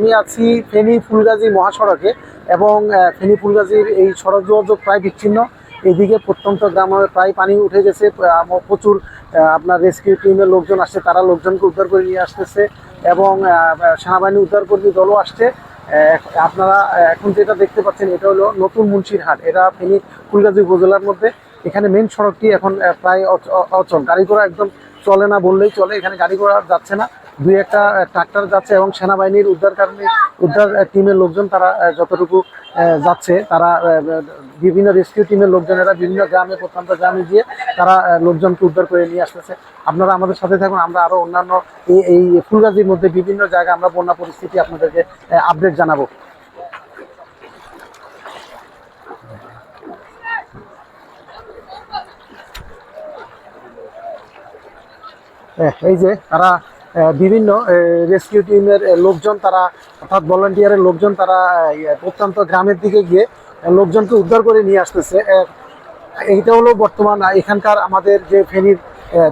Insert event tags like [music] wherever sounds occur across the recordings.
আমি আছি ফেনী ফুলগাজী মহাসড়কে এবং ফেনী ফুলগাজীর এই সড়ক যোগাযোগ প্রায় বিচ্ছিন্ন। এদিকে প্রত্যন্ত গ্রামে প্রায় পানি উঠে গেছে প্রচুর আপনার রেস্কিউ টিমের লোকজন আসছে, তারা লোকজনকে উদ্ধার করে নিয়ে আসতেছে এবং সেনাবাহিনী উদ্ধার কর্মী দলও আসছে। আপনারা এখন যেটা দেখতে পাচ্ছেন এটা হলো নতুন মুন্সিরহাট এটা ফেনী ফুলগাজী উপজেলার মধ্যে। এখানে মেন সড়কটি এখন প্রায় অচ- অচল। গাড়ি ঘোড়া একদম চলে না বললেই চলে, এখানে গাড়ি ঘোড়া যাচ্ছে না। দুই একটা ট্রাক্টর যাচ্ছে এবং সেনাবাহিনীর উদ্ধারকারী উদ্ধার টিমের লোকজন তারা যতটুকু যাচ্ছে তারা বিভিন্ন রেস্কিউ টিমের লোকজনেরা বিভিন্ন গ্রামে প্রত্যন্ত গ্রামে গিয়ে তারা লোকজনকে উদ্ধার করে নিয়ে আসতেছে। আপনারা আমাদের সাথে থাকুন আমরা আরও অন্যান্য এই ফুলগাজির মধ্যে বিভিন্ন জায়গায় আমরা বন্যা পরিস্থিতি আপনাদেরকে আপডেট জানাব। এহ, এই যে তারা বিভিন্ন রেস্কিউ টিমের লোকজন তারা, অর্থাৎ ভলান্টিয়ারের লোকজন তারা প্রত্যন্ত গ্রামের দিকে গিয়ে লোকজনকে উদ্ধার করে নিয়ে আসতেছে। এইটা হলো বর্তমান, এখানকার আমাদের যে ফেনীর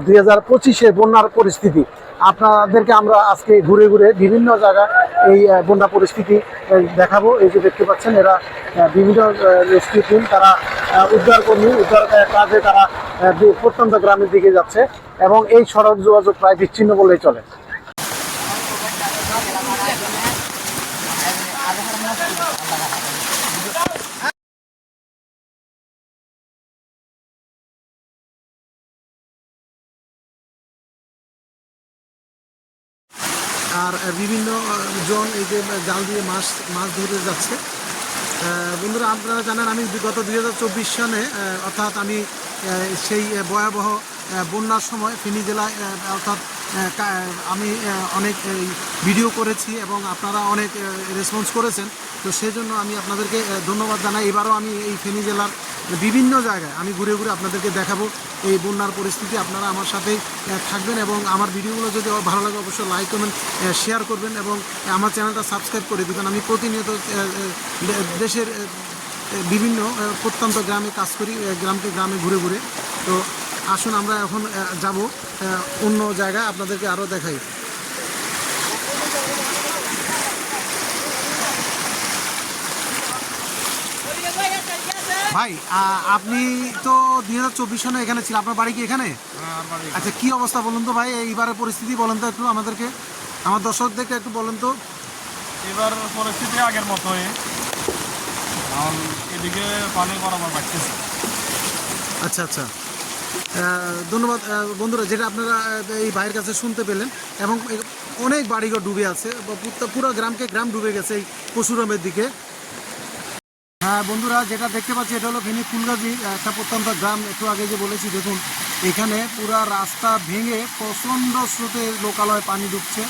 দুই হাজার পঁচিশে বন্যার পরিস্থিতি। আপনাদেরকে আমরা আজকে ঘুরে ঘুরে বিভিন্ন জায়গায় এই বন্যা পরিস্থিতি দেখাবো। এই যে দেখতে পাচ্ছেন এরা বিভিন্ন রেস্কিউ টিম তারা আহ, উদ্ধার কর্মী উদ্ধার কাজে তারা প্রত্যন্ত গ্রামের দিকে যাচ্ছে এবং এই সড়ক যোগাযোগ প্রায় বিচ্ছিন্ন বলেই চলে। আর বিভিন্ন জন এই যে জাল দিয়ে মাছ মাছ ধরে যাচ্ছে। বন্ধুরা, আপনারা জানেন আমি বিগত দুই সনে অর্থাৎ আমি সেই ভয়াবহ বন্যার সময় ফেনী জেলায় অর্থাৎ আমি অনেক ভিডিও করেছি এবং আপনারা অনেক রেসপন্স করেছেন। তো সেই জন্য আমি আপনাদেরকে ধন্যবাদ জানাই। এবারও আমি এই ফেনী জেলার বিভিন্ন জায়গায় আমি ঘুরে ঘুরে আপনাদেরকে দেখাবো এই বন্যার পরিস্থিতি। আপনারা আমার আহ, থাকবেন এবং আমার ভিডিওগুলো যদি ভালো লাগে অবশ্যই লাইক কমেন্ট শেয়ার করবেন এবং আমার চ্যানেলটা সাবস্ক্রাইব করে দেবেন। আমি প্রতিনিয়ত দেশের বিভিন্ন প্রত্যন্ত গ্রামে কাজ করি গ্রামকে গ্রামে ঘুরে ঘুরে। তো আসুন আমরা এখন যাব অন্য জায়গায় আপনাদেরকে আরও দেখাই। ভাই আপনি তো দুই হাজার চব্বিশ সনে এখানে ছিলেন। আপনার বাড়ি কি এখানে? আচ্ছা কি অবস্থা বলুন তো ভাই? এইবারের পরিস্থিতি বলেন তো একটু আমাদেরকে। আমার দর্শকদেরকে একটু বলেন তো। এবার পরিস্থিতি আগের মতোই। কারণ এদিকে পানি বরাবর বাড়তেছে। আচ্ছা আচ্ছা। ধন্যবাদ। বন্ধুরা যেটা আপনারা এই ভাইয়ের কাছে শুনতে পেলেন এবং অনেক বাড়িঘর ডুবে আছে। পুরো- পুরো গ্রামকে গ্রাম ডুবে গেছে এই পশুরামের দিকে। হ্যাঁ বন্ধুরা, যেটা দেখতে পাচ্ছি, এটা হলো ফেনী ফুলগাজি একটা প্রত্যন্ত গ্রাম। একটু আগে যে বলেছি, দেখুন, এখানে পুরা রাস্তা ভেঙে প্রচণ্ড স্রোতে লোকালয় পানি ঢুকছে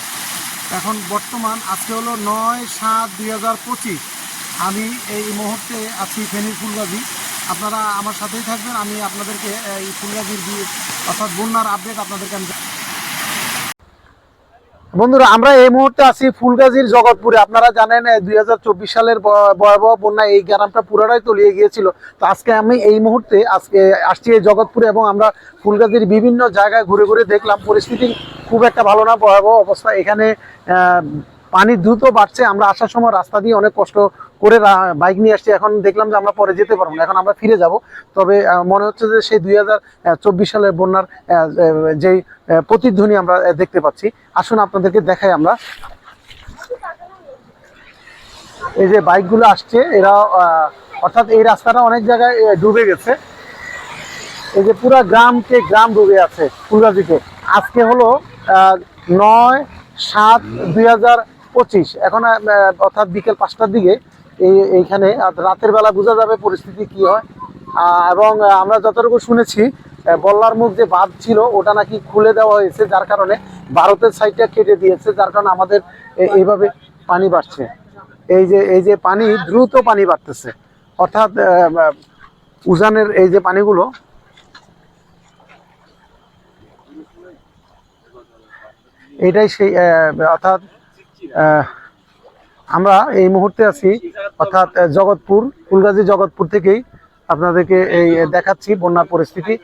এখন বর্তমান, আজকে হলো নয় সাত দুই আমি এই মুহূর্তে আছি ফেনীর ফুলগাজি আপনারা আমার সাথেই থাকবেন, আমি আপনাদেরকে এই ফুলগাজির অর্থাৎ বন্যার আপডেট আপনাদেরকে আমি বন্ধুরা, আমরা এই মুহূর্তে আছি ফুলগাজীর জগৎপুরে। আপনারা জানেন দুই হাজার চব্বিশ সালের ভয়াবহ বন্যা, এই গ্রামটা পুরোটাই তলিয়ে গিয়েছিল। তো আজকে আমি এই মুহূর্তে আজকে আসছি এই জগৎপুরে এবং আমরা ফুলগাজীর বিভিন্ন জায়গায় ঘুরে ঘুরে দেখলাম। পরিস্থিতি খুব একটা ভালো না, ভয়াবহ অবস্থা। এখানে পানি দ্রুত বাড়ছে। আমরা আসার সময় রাস্তা দিয়ে অনেক কষ্ট করে বাইক নিয়ে আসছি। এখন দেখলাম যে আমরা পরে যেতে পারব না। এখন আমরা ফিরে যাব। তবে মনে হচ্ছে যে সেই দুই হাজার চব্বিশ সালের বন্যার যেই প্রতিধ্বনি আমরা দেখতে পাচ্ছি। আসুন আপনাদেরকে দেখাই আমরা। এই যে বাইকগুলো আসছে, এরা অর্থাৎ এই রাস্তাটা অনেক জায়গায় ডুবে গেছে। এই যে পুরা গ্রামকে গ্রাম ডুবে আছে, ফুলগাজিতে। আজকে হলো নয় সাত দুই এখন অর্থাৎ বিকেল পাঁচটার দিকে এই এইখানে রাতের বেলা বোঝা যাবে পরিস্থিতি কি হয়। এবং আমরা যতটুকু শুনেছি বল্লার মুখ যে বাঁধ ছিল, ওটা নাকি খুলে দেওয়া হয়েছে, যার কারণে ভারতের সাইডটা কেটে দিয়েছে, যার কারণে আমাদের এইভাবে পানি বাড়ছে। এই যে এই যে পানি, দ্রুত পানি বাড়তেছে। অর্থাৎ উজানের এই যে পানিগুলো, এটাই সেই অর্থাৎ আমরা এই মুহূর্তে আছি, অর্থাৎ জগৎপুর, ফুলগাজী জগৎপুর থেকেই আপনাদেরকে এই দেখাচ্ছি বন্যার পরিস্থিতি।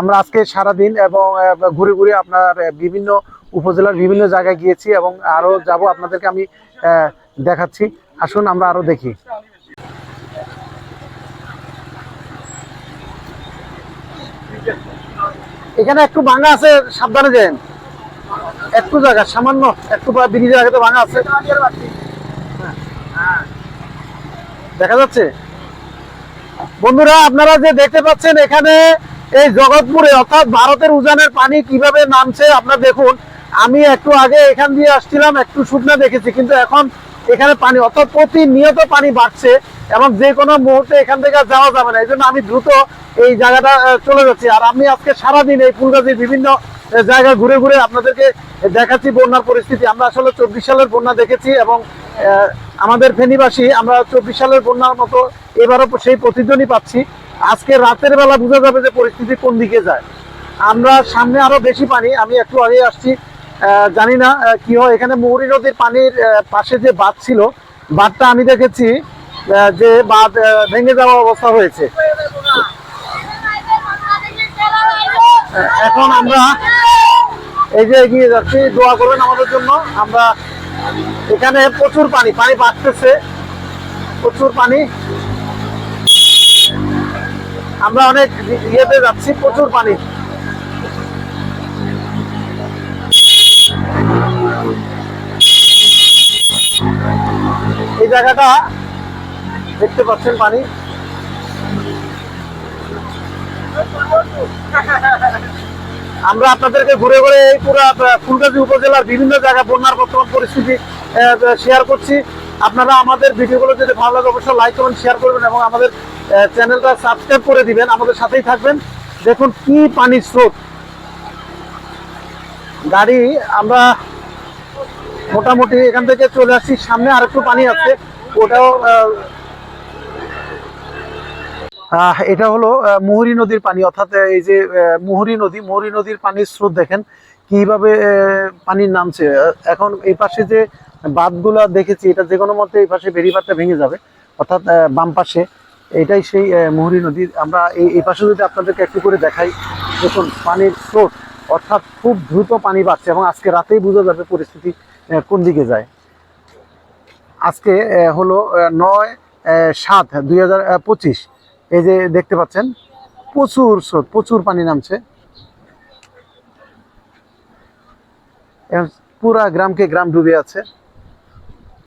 আমরা আজকে সারাদিন এবং ঘুরে ঘুরে আপনার বিভিন্ন উপজেলার বিভিন্ন জায়গায় গিয়েছি এবং আরও যাব আপনাদেরকে আমি দেখাচ্ছি। আসুন, আমরা আরও দেখি। এখানে একটু ভাঙা আছে, সাবধানে যেন। একটু জায়গা, সামান্য, একটু ব্রিজের আগে তো ভাঙা আছে। যাচ্ছে? বন্ধুরা, আপনারা যে দেখতে পাচ্ছেন এখানে এই জগৎপুরে, অর্থাৎ ভারতের উজানের পানি কীভাবে নামছে, আপনারা দেখুন। আমি একটু আগে এখান দিয়ে আসছিলাম, একটু শুকনা দেখেছি, কিন্তু এখন এখানে পানি, অর্থাৎ প্রতিনিয়ত পানি বাড়ছে এবং যে কোনো মুহূর্তে এখান থেকে যাওয়া যাবে না। এই জন্য আমি দ্রুত এই জায়গাটা চলে যাচ্ছি। আর আমি আজকে সারাদিন এই ফুলগাছির বিভিন্ন জায়গা ঘুরে ঘুরে আপনাদেরকে দেখাচ্ছি বন্যার পরিস্থিতি। আমরা আসলে চব্বিশ সালের বন্যা দেখেছি এবং আমাদের ফেনীবাসী আমরা চব্বিশ সালের বন্যার মতো এবারও সেই প্রতিধ্বনি পাচ্ছি। আজকে রাতের বেলা বোঝা যাবে যে পরিস্থিতি কোন দিকে যায়। আমরা সামনে আরও বেশি পানি আমি একটু আগে আসছি জানি না কি হয়। এখানে মুহুরী নদীর পানির পাশে যে বাঁধ ছিল বাঁধটা আমি দেখেছি যে বাঁধ ভেঙে যাওয়া অবস্থা হয়েছে। আহ, এখন আমরা এই যে এগিয়ে যাচ্ছি। দোয়া করবেন আমাদের জন্য। আমরা এখানে প্রচুর পানি পানি বাড়তেছে। প্রচুর পানি। আমরা অনেক ইয়েতে যাচ্ছি, প্রচুর পানি। এই জায়গাটা দেখতে পাচ্ছেন পানি। [laughs] আমরা আপনাদেরকে ঘুরে ঘুরে এই পুরো ফুলগাজী উপজেলার বিভিন্ন জায়গায় বন্যার বর্তমান পরিস্থিতি শেয়ার করছি। আপনারা আমাদের ভিডিওগুলো যদি ভালো লাগে, অবশ্যই লাইক কমেন্ট শেয়ার করবেন এবং আমাদের চ্যানেলটা সাবস্ক্রাইব করে দিবেন। আমাদের সাথেই থাকবেন। দেখুন কি পানির স্রোত। গাড়ি, আমরা মোটামুটি এখান থেকে চলে আসছি। সামনে আরেকটু পানি আছে। ওটাও এটা হলো মুহুরী নদীর পানি। অর্থাৎ এই যে মুহুরী নদী, মুহুরী নদীর পানির স্রোত দেখেন, কীভাবে পানির নামছে। এখন এই পাশে যে বাঁধগুলা দেখেছি, এটা যে কোনো মতে এই পাশে বেরিবারটা ভেঙে যাবে। অর্থাৎ বাম পাশে, এটাই সেই মুহুরী নদী। আমরা এই এই পাশে যদি আপনাদেরকে একটু করে দেখাই, দেখুন, পানির স্রোত, অর্থাৎ খুব দ্রুত পানি বাড়ছে এবং আজকে রাতেই বোঝা যাবে পরিস্থিতি কোন দিকে যায়। আজকে হলো নয় সাত, দুই হাজার পঁচিশ। এই যে দেখতে পাচ্ছেন প্রচুর স্রোত প্রচুর পানি নামছে। পুরা গ্রামকে গ্রাম ডুবে আছে।